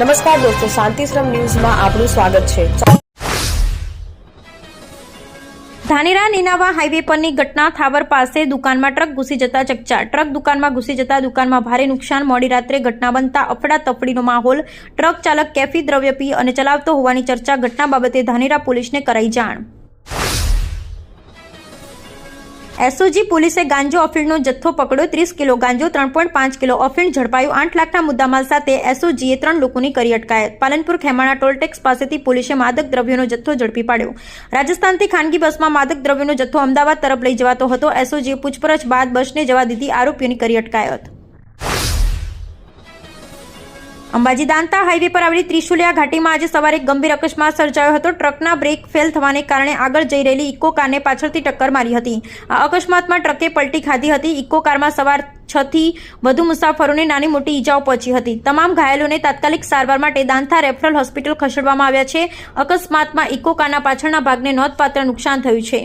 નમસ્કાર દોસ્તો, શાંતિશ્રમ ન્યૂઝમાં આપનું સ્વાગત છે. ધાનેરા નીનાવા હાઈવે પરની ઘટના થાવર પાસે દુકાનમાં ટ્રક ઘૂસી જતા ચકચાર. ટ્રક દુકાનમાં ઘૂસી જતા દુકાનમાં ભારે નુકસાન. મોડી રાત્રે ઘટના બનતા અફડાતફડીનો માહોલ. ટ્રક ચાલક કેફી દ્રવ્ય પી અને ચલાવતો હોવાની ચર્ચા. ઘટના બાબતે ધાનેરા પોલીસને કરાઈ જાણ. એસઓજી પોલીસે ગાંજો અફીણનો જથ્થો પકડ્યો, ત્રીસ કિલો ગાંજો, ત્રણ પોઈન્ટ પાંચ કિલો અફીણ ઝડપાયું આઠ લાખના મુદ્દામાલ સાથે એસઓજીએ ત્રણ લોકોની કરી અટકાયત. પાલનપુર ખેમાણા ટોલટેક્સ પાસેથી પોલીસે માદક દ્રવ્યોનો જથ્થો ઝડપી પાડ્યો. રાજસ્થાનથી ખાનગી બસમાં માદક દ્રવ્યોનો જથ્થો અમદાવાદ તરફ લઈ જવાતો હતો. એસઓજીએ પૂછપરછ બાદ બસને જવા દીધી આરોપીઓની કરી અટકાયત. અંબાજી દાંતા હાઈવે પર આવેલી ત્રિશુલિયા ઘાટીમાં આજે સવારે ગંભીર અકસ્માત સર્જાયો હતો. ટ્રકના બ્રેક ફેલ થવાને કારણે આગળ જઈ રહેલી ઇકો કારને પાછળથી ટક્કર મારી હતી. આ અકસ્માતમાં ટ્રકે પલટી ખાધી હતી. ઇકો કારમાં સવાર છ થી વધુ મુસાફરોને નાની મોટી ઈજાઓ પહોંચી હતી. તમામ ઘાયલોને તાત્કાલિક સારવાર માટે દાંતા રેફરલ હોસ્પિટલ ખસેડવામાં આવ્યા છે. અકસ્માતમાં ઇકો કારના પાછળના ભાગને નોંધપાત્ર નુકસાન થયું છે.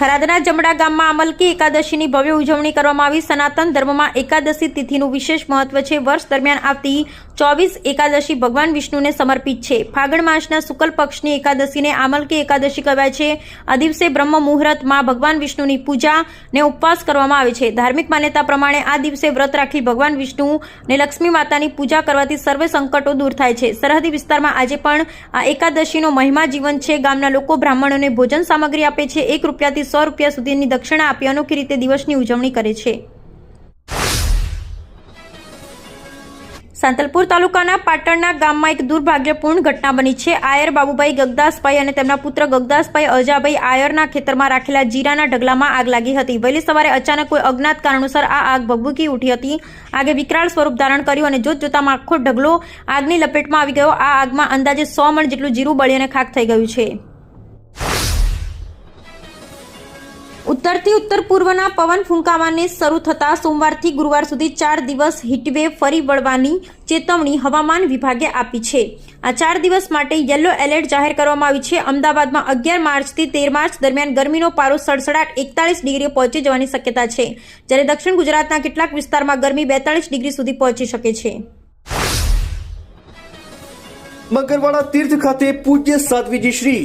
થરાદના જમડા ગામમાં અમલકી એકાદશીની ભવ્ય ઉજવણી કરવામાં આવી. સનાતન ધર્મમાં એકાદશી તિથિનું વિશેષ મહત્વ છે. વર્ષ દરમિયાન આવતી ચોવીસ એકાદશી ભગવાન વિષ્ણુને સમર્પિત છે. ફાગણ માસના શુક્લ પક્ષની એકાદશીને આમલકી એકાદશી કહેવાય છે. આ દિવસે બ્રહ્મ મુહૂર્તમાં ભગવાન વિષ્ણુની પૂજા ને ઉપવાસ કરવામાં આવે છે. ધાર્મિક માન્યતા પ્રમાણે આ દિવસે વ્રત રાખી ભગવાન વિષ્ણુ ને લક્ષ્મી માતાની પૂજા કરવાથી સર્વે સંકટો દૂર થાય છે. સરહદી વિસ્તારમાં આજે પણ આ એકાદશીનો મહિમા જીવન છે. ગામના લોકો બ્રાહ્મણોને ભોજન સામગ્રી આપે છે. એક રૂપિયાથી સો રૂપિયા સુધીની દક્ષિણા આપી અનોખી રીતે દિવસની ઉજવણી કરે છે. સાંતલપુર તાલુકાના પાટણના ગામમાં એક દુર્ભાગ્યપૂર્ણ ઘટના બની છે. આયર બાબુભાઈ ગગદાસભાઈ અને તેમના પુત્ર ગગદાસભાઈ અજાભાઈ આયરના ખેતરમાં રાખેલા જીરાના ઢગલામાં આગ લાગી હતી. વહેલી સવારે અચાનક કોઈ અજ્ઞાત કારણોસર આ આગ ભભૂકી ઉઠી હતી. આગે વિકરાળ સ્વરૂપ ધારણ કર્યું અને જોત જોતામાં આખો ઢગલો આગની લપેટમાં આવી ગયો. આ આગમાં અંદાજે સો મણ જેટલું જીરું બળી અને ખાક થઈ ગયું છે. ઉત્તરથી ઉત્તર પૂર્વના પવન ફૂંકાવાને શરૂ થતા સોમવારથી ગુરુવાર સુધી ચાર દિવસ હીટવેવ ફરી વળવાની ચેતવણી હવામાન વિભાગે આપી છે. આ ચાર દિવસ માટે યલો એલર્ટ જાહેર કરવામાં આવી છે. અમદાવાદમાં અગિયાર માર્ચથી તેર માર્ચ દરમિયાન ગરમીનો પારો સડસડાટ એકતાલીસ ડિગ્રીએ પહોંચી જવાની શક્યતા છે. જ્યારે દક્ષિણ ગુજરાતના કેટલાક વિસ્તારમાં ગરમી બેતાળીસ ડિગ્રી સુધી પહોંચી શકે છે. મગરવાડા તીર્થ ખાતે પૂજ્ય સાધ્વીજી શ્રી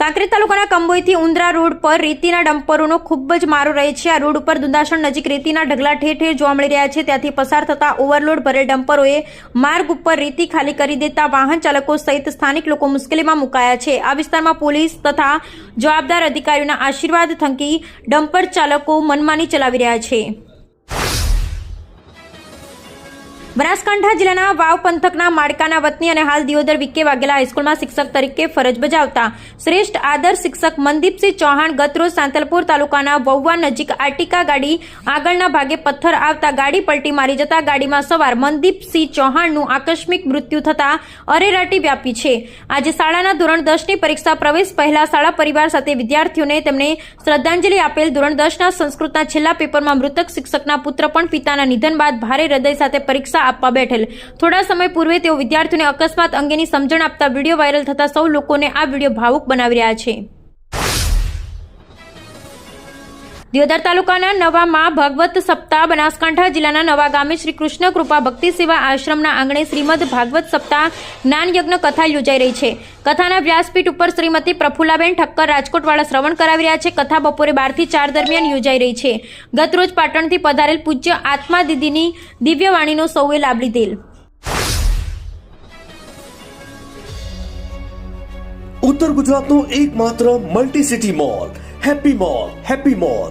કાંકરેજ તાલુકાના કંબોઈથી ઉંદરા રોડ પર રેતીના ડમ્પરોનો ખૂબ જ મારો રહે છે. આ રોડ ઉપર દુંદાસણ નજીક રેતીના ઢગલા ઠેર ઠેર જોવા મળી રહ્યા છે. ત્યાંથી પસાર થતા ઓવરલોડ ભરેલ ડમ્પરોએ માર્ગ ઉપર રેતી ખાલી કરી દેતા વાહન ચાલકો સહિત સ્થાનિક લોકો મુશ્કેલીમાં મુકાયા છે. આ વિસ્તારમાં પોલીસ તથા જવાબદાર અધિકારીઓના આશીર્વાદ થકી ડમ્પર ચાલકો મનમાની ચલાવી રહ્યા છે. બનાસકાંઠા જિલ્લાના વાવ પંથકના માળકાના વતની અને હાલ દિયોદર વિકે વાઘેલા હાઈસ્કૂલમાં શિક્ષક તરીકે ફરજ બજાવતા શ્રેષ્ઠ આદર શિક્ષક મનદીપસિંહ ચૌહાણ ગતરોજ સાંતલપુર તાલુકાના વૌવા નજીક આર્ટિકા ગાડી આગળના ભાગે પથ્થર આવતા ગાડી પલટી મારી જતા ગાડીમાં સવાર મનદીપસિંહ ચૌહાણનું આકસ્મિક મૃત્યુ થતા અરેરાટી વ્યાપી છે. આજે શાળાના ધોરણ દસની પરીક્ષા પ્રવેશ પહેલા શાળા પરિવાર સાથે વિદ્યાર્થીઓને તેમને શ્રદ્ધાંજલિ આપેલ ધોરણ દસના સંસ્કૃતના છેલ્લા પેપરમાં મૃતક શિક્ષકના પુત્ર પણ પિતાના નિધન બાદ ભારે હૃદય સાથે પરીક્ષા આપવા બેઠેલ. થોડા સમય પૂર્વે તેઓ વિદ્યાર્થીઓને અકસ્માત અંગેની સમજણ આપતા વીડિયો વાયરલ થતા સૌ લોકોને આ વીડિયો ભાવુક બનાવી રહ્યા છે. દિયોદર તાલુકાના નવામાં ભાગવત સપ્તાહ બનાસકાંઠા જિલ્લાના નવા ગામે શ્રી કૃષ્ણ કૃપા ભક્તિ સેવા આશ્રમના આંગણે શ્રીમદ ભાગવત સપ્તાહ જ્ઞાન યજ્ઞ કથા યોજાઈ રહી છે. કથાના વ્યાસપીઠ ઉપર શ્રીમતી પ્રફુલ્લાબેન ઠક્કર રાજકોટવાળા શ્રવણ કરાવી રહ્યા છે. કથા બપોરે બારથી ચાર દરમિયાન યોજાઈ રહી છે. ગતરોજ પાટણથી પધારેલ પૂજ્ય આત્મા દીદીની દિવ્યવાણીનો સૌએ લાભ લીધેલ ઉત્તર ગુજરાતનો એકમાત્ર multi city mall happy mall happy mall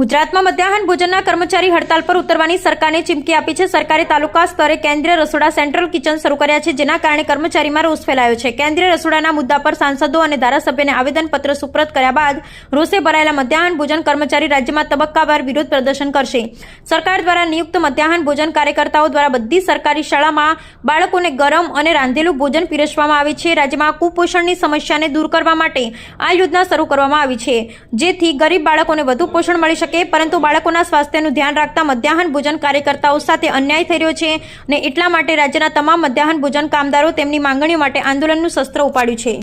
ગુજરાતમાં મધ્યાહન ભોજનના કર્મચારી હડતાલ પર ઉતરવાની સરકારને ચીમકી આપી છે. સરકારે તાલુકા સ્તરે કેન્દ્રીય રસોડા સેન્ટ્રલ કિચન શરૂ કર્યા છે, જેના કારણે કર્મચારીમાં રોષ ફેલાયો છે. કેન્દ્રીય રસોડાના મુદ્દા પર સાંસદો અને ધારાસભ્યને આવેદનપત્ર સુપ્રત કર્યા બાદ રોષે ભરાયેલા મધ્યાહન ભોજન કર્મચારી રાજ્યમાં તબક્કાવાર વિરોધ પ્રદર્શન કરશે. સરકાર દ્વારા નિયુક્ત મધ્યાહન ભોજન કાર્યકર્તાઓ દ્વારા બધી સરકારી શાળામાં બાળકોને ગરમ અને રાંધેલું ભોજન પીરસવામાં આવે છે. રાજ્યમાં કુપોષણની સમસ્યાને દૂર કરવા માટે આ યોજના શરૂ કરવામાં આવી છે, જેથી ગરીબ બાળકોને વધુ પોષણ મળી શકે, પરંતુ બાળકોના સ્વાસ્થ્યનું ધ્યાન રાખતા મધ્યાહન ભોજન કાર્યકર્તાઓ સાથે અન્યાય થઈ રહ્યો છે અને એટલા માટે રાજ્યના તમામ મધ્યાહન ભોજન કામદારો તેમની માંગણીઓ માટે આંદોલનનું શસ્ત્ર ઉપાડ્યું છે.